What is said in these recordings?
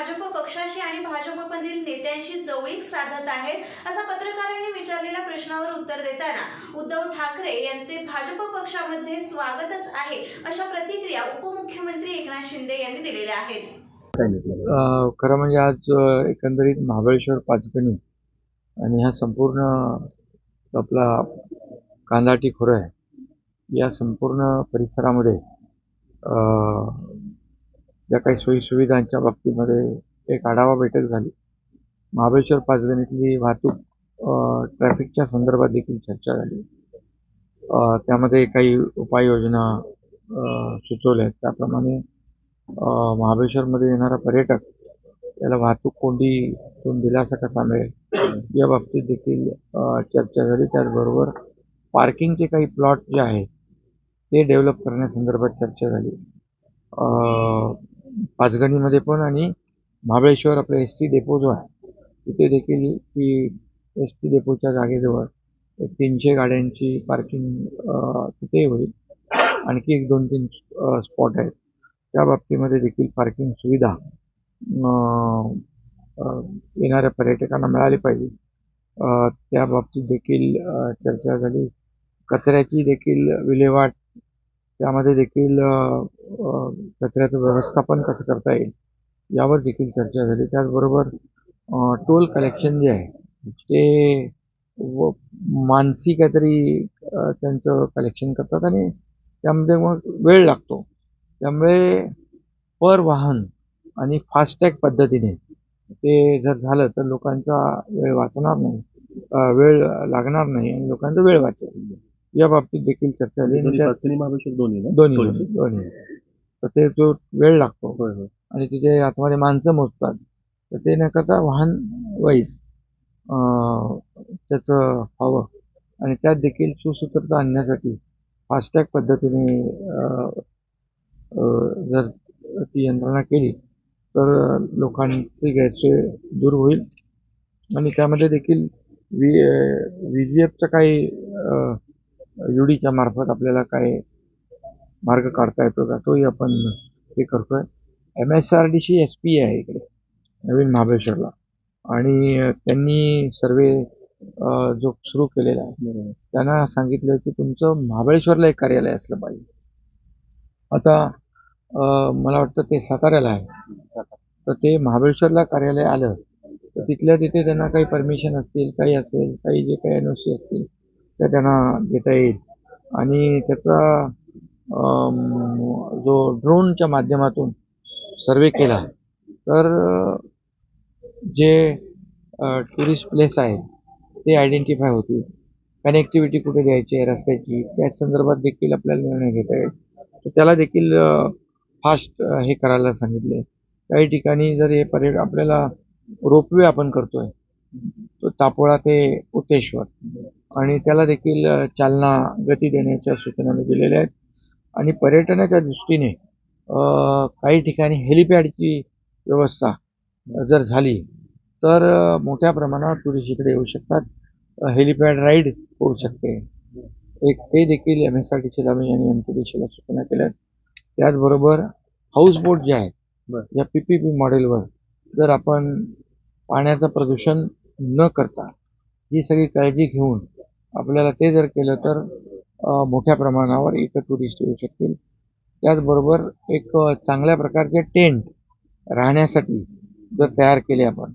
भाजप पक्षाशी आणि भाजपमधील नेत्यांशी जवळीक साधत आहेत असा पत्रकारांनी विचारलेल्या प्रश्नावर उत्तर देताना उद्धव ठाकरे यांचे भाजप पक्षामध्ये स्वागतच आहे अशा प्रतिक्रिया उपमुख्यमंत्री एकनाथ शिंदे यांनी दिलेल्या आहेत. खरं म्हणजे आज एकंदरीत महाबळेश्वर पाचगणी आणि हा संपूर्ण आपला कांदाटी खोरं आहे. या संपूर्ण परिसरामध्ये ज्या काही सोयीसुविधांच्या बाबतीमध्ये एक आढावा बैठक झाली. महाबळेश्वर पाचगणीतली वाहतूक ट्रॅफिकच्या संदर्भात देखील चर्चा झाली. त्यामध्ये काही उपाययोजना सुचवल्या आहेत. त्याप्रमाणे महाबळेश्वरमध्ये येणारा पर्यटक त्याला वाहतूक कोंडीतून दिलासा कसा मिळेल या बाबतीत देखील चर्चा झाली. त्याचबरोबर पार्किंगचे काही प्लॉट जे आहेत ते डेव्हलप करण्यासंदर्भात चर्चा झाली. पाचगणीमध्ये पण आणि महाबळेश्वर आपलं एस टी डेपो जो आहे तिथे देखील की एस टी डेपोच्या जागेजवळ एक तीनशे गाड्यांची पार्किंग तिथे होईल. आणखी एक दोन तीन स्पॉट आहेत. त्या बाबतीमध्ये देखील पार्किंग सुविधा येणाऱ्या पर्यटकांना मिळाली पाहिजे. त्या बाबतीत देखील चर्चा झाली. कचऱ्याची देखील विल्हेवाट त्यामध्ये देखील कचऱ्याचं व्यवस्थापन कसं करता येईल यावर देखील चर्चा झाली. त्याचबरोबर टोल कलेक्शन जे आहे ते व मानसी काहीतरी त्यांचं कलेक्शन करतात आणि त्यामध्ये मग वेळ लागतो. त्यामुळे पर वाहन आणि फास्टॅग पद्धतीने ते जर झालं तर लोकांचा वेळ वाचणार नाही वेळ लागणार नाही आणि लोकांचा वेळ वाचेल. या बाबतीत देखील चर्चा झाली. आणि महाबळेश्वर दोन्ही ना? दोन्ही दोन्ही. दोन्ही. तर ते जो वेळ लागतो होय होय. आणि तिथे आतमध्ये माणसं मोजतात तर ते न करता वाहन वाईज त्याचं हवं. आणि त्यात देखील सुसूत्रता आणण्यासाठी फास्टॅग पद्धतीने अं, अं, जर ती यंत्रणा केली तर लोकांची गैरसोय दूर होईल. आणि त्यामध्ये देखील व्ही व्ही जी एफचं काही युडीच्या मार्फत आपल्याला काय मार्ग काढता येतो का तोही आपण हे करतोय. एम एस आर डी ची एस पी आहे इकडे नवीन महाबळेश्वरला. आणि त्यांनी सर्वे जो सुरू केलेला आहे त्यांना सांगितलं की तुमचं महाबळेश्वरला एक कार्यालय असलं पाहिजे. आता मला वाटतं ते साताऱ्याला आहे. तर ते महाबळेश्वरला कार्यालय आलं तर तिथल्या तिथे त्यांना काही परमिशन असतील काही असेल काही जे काही एन ओ सी असतील त्या त्यांना देता येईल. आणि त्याचा जो ड्रोनच्या माध्यमातून सर्वे केला तर जे टुरिस्ट प्लेस आहे ते आयडेंटिफाय होतील. कनेक्टिव्हिटी कुठे द्यायची आहे रस्त्याची त्या संदर्भात देखील आपल्याला निर्णय घेता येईल. तर त्याला देखील फास्ट हे करायला सांगितले. काही ठिकाणी जर हे पर्यट आपल्याला रोपवे आपण करतोय तो तापोळा ते उतेश्वर. आणि त्याला देखील चालना गती देण्याच्या सूचना मी दिलेल्या आहेत. आणि पर्यटनाच्या दृष्टीने काही ठिकाणी हेलिपॅडची व्यवस्था जर झाली तर मोठ्या प्रमाणावर टुरिस्ट इकडे येऊ शकतात. हेलिपॅड राईड होऊ शकते. एक ते देखील एम एस आर टी सीला मी आणि एम टी डी सीला सूचना केल्या आहेत. त्याचबरोबर हाऊस बोट जे आहेत. या पी पी पी मॉडेलवर जर आपण पाण्याचं प्रदूषण न करता ही सगळी काळजी घेऊन आपल्याला ते जर केलं तर मोठ्या प्रमाणावर इथं टुरिस्ट येऊ शकतील. त्याचबरोबर एक चांगल्या प्रकारचे टेंट राहण्यासाठी जर तयार केले आपण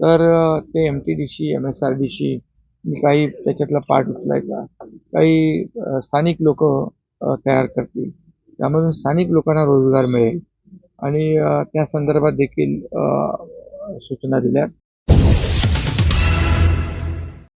तर ते M T D C M S R D C काही त्याच्यातला पार्ट उचलायचा. काही स्थानिक लोक तयार करतील. त्यामधून स्थानिक लोकांना रोजगार मिळेल. आणि त्या संदर्भात देखील सूचना दिल्या